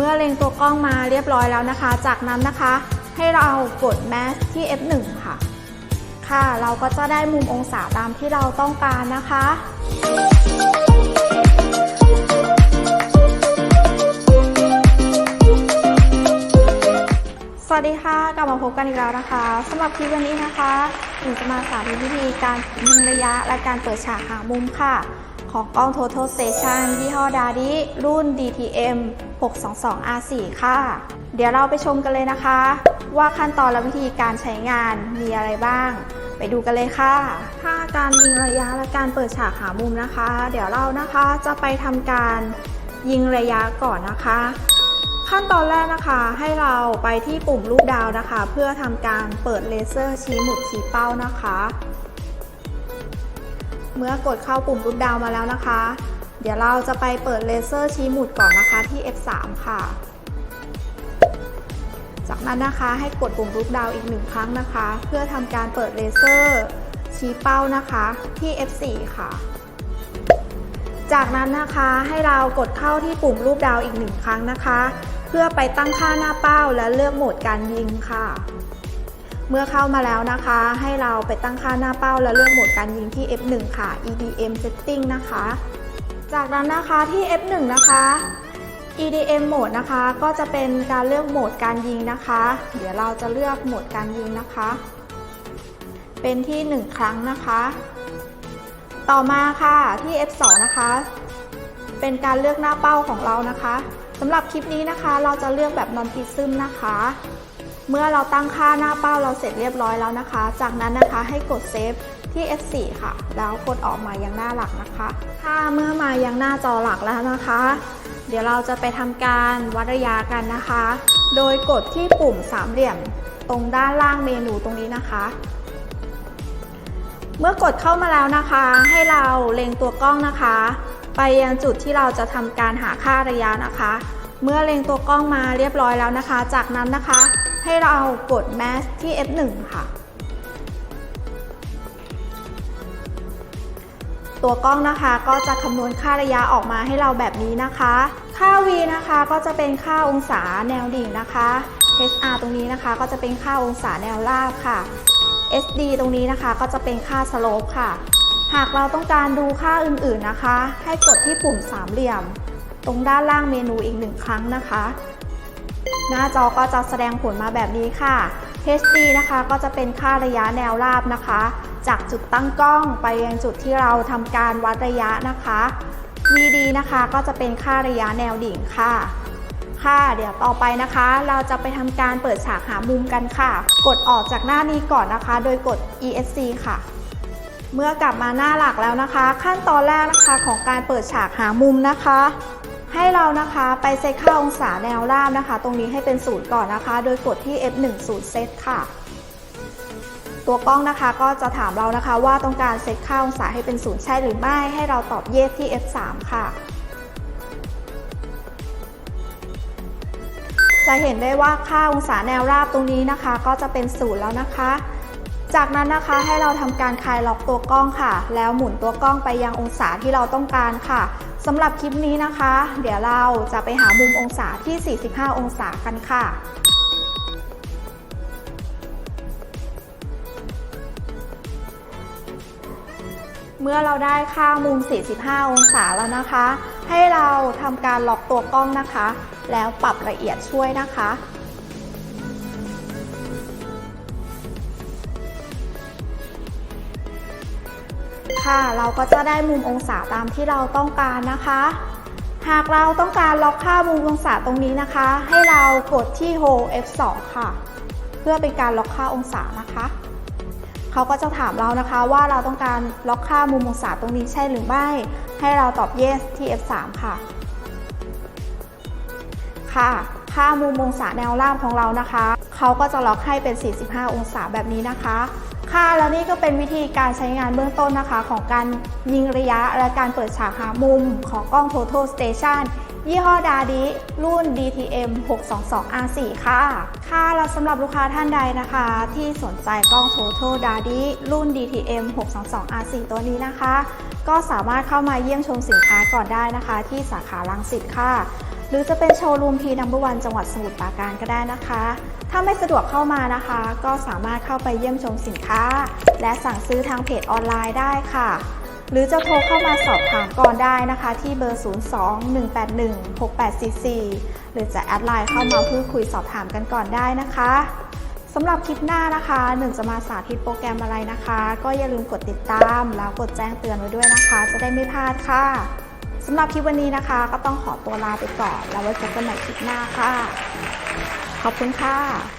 เมื่อเล็งตัวกล้องมาเรียบร้อยแล้วนะคะ จากนั้นนะคะ ให้เรากดแมสที่ F1 ค่ะ ค่ะ เราก็จะได้มุมองศาตามที่เราต้องการนะคะสวัสดีค่ะ กลับมาพบกันอีกแล้วนะคะสำหรับคลิปวันนี้นะคะหนูจะมาสาธิตวิธีการยิงระยะและการเปิดฉากหามุมค่ะ ของกล้อง Total Station ยี่ห้อดาดิรุ่น DTM 622 R4 ค่ะ เดี๋ยวเราไปชมกันเลยนะคะ ว่าขั้นตอนและวิธีการใช้งานมีอะไรบ้าง ไปดูกันเลยค่ะ ถ้าการยิงระยะและการเปิดฉากหามุมนะคะ เดี๋ยวเรานะคะจะไปทำการยิงระยะก่อนนะคะ ขั้นตอนแรกนะคะให้เราไปที่ปุ่มรูปดาวนะคะ เพื่อทำการเปิดเลเซอร์ชี้หมุดชี้เป้านะคะ เมื่อกดเข้าปุ่มรูปดาวมาแล้วนะคะ เดี๋ยวเราจะไปเปิดเลเซอร์ชี้หมุดก่อนนะคะที่ F3 ค่ะ จากนั้นนะคะให้กดปุ่มรูปดาวอีกหนึ่งครั้งนะคะ เพื่อทำการเปิดเลเซอร์ชี้เป้านะคะที่ F4 ค่ะจากนั้นนะคะให้เรากดเข้าที่ปุ่มรูปดาวอีกหนึ่งครั้งนะคะ เพื่อไปตั้งค่าหน้าเป้าและเลือกโหมดการยิงค่ะ เมื่อเข้ามาแล้วนะคะ ให้เราไปตั้งค่าหน้าเป้าและเลือกโหมดการยิงที่ F1 ค่ะ EDM setting นะคะ จากนั้นนะคะที่ F1 นะคะ EDM โหมดนะคะ ก็จะเป็นการเลือกโหมดการยิงนะคะ เดี๋ยวเราจะเลือกโหมดการยิงนะคะ เป็นที่ 1 ครั้งนะคะ ต่อมาค่ะที่ F2 นะคะ เป็นการเลือกหน้าเป้าของเรานะคะสำหรับคลิปนี้นะคะ เราจะเลือกแบบนอนพิซึมนะคะ เมื่อเราตั้งค่าหน้าเป้าเราเสร็จเรียบร้อยแล้วนะคะ จากนั้นนะคะให้กดเซฟที่ F4 ค่ะ แล้วกดออกมายังหน้าหลักนะคะ ถ้าเมื่อมายังหน้าจอหลักแล้วนะคะ เดี๋ยวเราจะไปทำการวัดระยะกันนะคะ โดยกดที่ปุ่มสามเหลี่ยมตรงด้านล่างเมนูตรงนี้นะคะ เมื่อกดเข้ามาแล้วนะคะ ให้เราเล็งตัวกล้องนะคะ ไปยังจุดที่เราจะทำการหาค่าระยะนะคะ เมื่อเล็งตัวกล้องมาเรียบร้อยแล้วนะคะ จากนั้นนะคะ ให้เรากด Mask ที่ F1 ค่ะ ตัวกล้องนะคะก็จะคำนวณค่าระยะออกมาให้เราแบบนี้นะคะ ค่า v นะคะก็จะเป็นค่าองศาแนวดิ่งนะคะ hr ตรงนี้นะคะก็จะเป็นค่าองศาแนวราบค่ะ sd ตรงนี้นะคะก็จะเป็นค่าสโลปค่ะ หากเราต้องการดูค่าอื่นๆนะคะ ให้กดที่ปุ่มสามเหลี่ยม ตรงด้านล่างเมนูอีกหนึ่งครั้งนะคะ หน้าจอก็จะแสดงผลมาแบบนี้ค่ะ HD นะคะก็จะเป็นค่าระยะแนวราบนะคะ จากจุดตั้งกล้องไปยังจุดที่เราทำการวัดระยะนะคะ VD นะคะก็จะเป็นค่าระยะแนวดิ่งค่ะค่ะเดี๋ยวต่อไปนะคะ เราจะไปทำการเปิดฉากหามุมกันค่ะ กดออกจากหน้านี้ก่อนนะคะ โดยกด ESC ค่ะ เมื่อกลับมาหน้าหลักแล้วนะคะ ขั้นตอนแรกนะคะของการเปิดฉากหามุมนะคะ ให้เรานะคะไปเซตค่าองศาแนวราบนะคะ ตรงนี้ให้เป็นศูนย์ก่อนนะคะ โดยกดที่ F1 ศูนย์เซตค่ะ ตัวกล้องนะคะก็จะถามเรานะคะว่าต้องการเซตค่าองศาให้เป็นศูนย์ใช่หรือไม่ ให้เราตอบ yes ที่ F3 ค่ะจะเห็นได้ว่าค่าองศาแนวราบตรงนี้นะคะ ก็จะเป็นศูนย์แล้วนะคะ จากนั้นนะคะให้เราทำการคลายล็อกตัวกล้องค่ะ แล้วหมุนตัวกล้องไปยังองศาที่เราต้องการค่ะ สำหรับคลิปนี้นะคะ เดี๋ยวเราจะไปหามุมองศาที่ 45 องศากันค่ะ เมื่อเราได้ค่ามุม 45 องศาแล้วนะคะ ให้เราทำการล็อกตัวกล้องนะคะ แล้วปรับละเอียดช่วยนะคะ ค่ะ เราก็จะได้มุมองศาตามที่เราต้องการนะคะ หากเราต้องการล็อกค่ามุมองศาตรงนี้นะคะ ให้เรากดที่ Hold F2 ค่ะ เพื่อเป็นการล็อกค่าองศานะคะเขาก็จะถามเรานะคะว่าเราต้องการล็อกค่ามุมองศาตรงนี้ใช่หรือไม่ ให้เราตอบ yes ที่ F3 ค่ะ ค่ะ ค่ามุมองศาแนวราบของเรานะคะ เขาก็จะล็อกให้เป็น 45 องศาแบบนี้นะคะ ค่ะแล้วนี่ก็เป็นวิธีการใช้งานเบื้องต้นนะคะ ของการยิงระยะและการเปิดฉากหามุมของกล้อง Total Station ยี่ห้อดาดิรุ่น DTM 622 R4 ค่ะ ค่ะแล้วสำหรับลูกค้าท่านใดนะคะ ที่สนใจกล้อง Total d a d i รุ่น DTM 622 R4 ตัวนี้นะคะ ก็สามารถเข้ามาเยี่ยมชมสินค้าก่อนได้นะคะ ที่สาขาลังสิตค่ะ หรือจะเป็นโชว์รูมพีนัมเบอร์วันจังหวัดสมุทรปราการก็ได้นะคะ ถ้าไม่สะดวกเข้ามานะคะ ก็สามารถเข้าไปเยี่ยมชมสินค้า และสั่งซื้อทางเพจออนไลน์ได้ค่ะ หรือจะโทรเข้ามาสอบถามก่อนได้นะคะ ที่เบอร์ 02-181-6844 หรือจะแอดไลน์เข้ามาพูดคุยสอบถามกันก่อนได้นะคะสำหรับคลิปหน้านะคะหนึ่งจะมาสาธิตโปรแกรมอะไรนะคะ ก็อย่าลืมกดติดตามแล้วกดแจ้งเตือนไว้ด้วยนะคะ จะได้ไม่พลาดค่ะ สำหรับคลิปวันนี้นะคะ ก็ต้องขอตัวลาไปก่อน แล้วไว้เจอกันใหม่คลิปหน้าค่ะ ขอบคุณค่ะ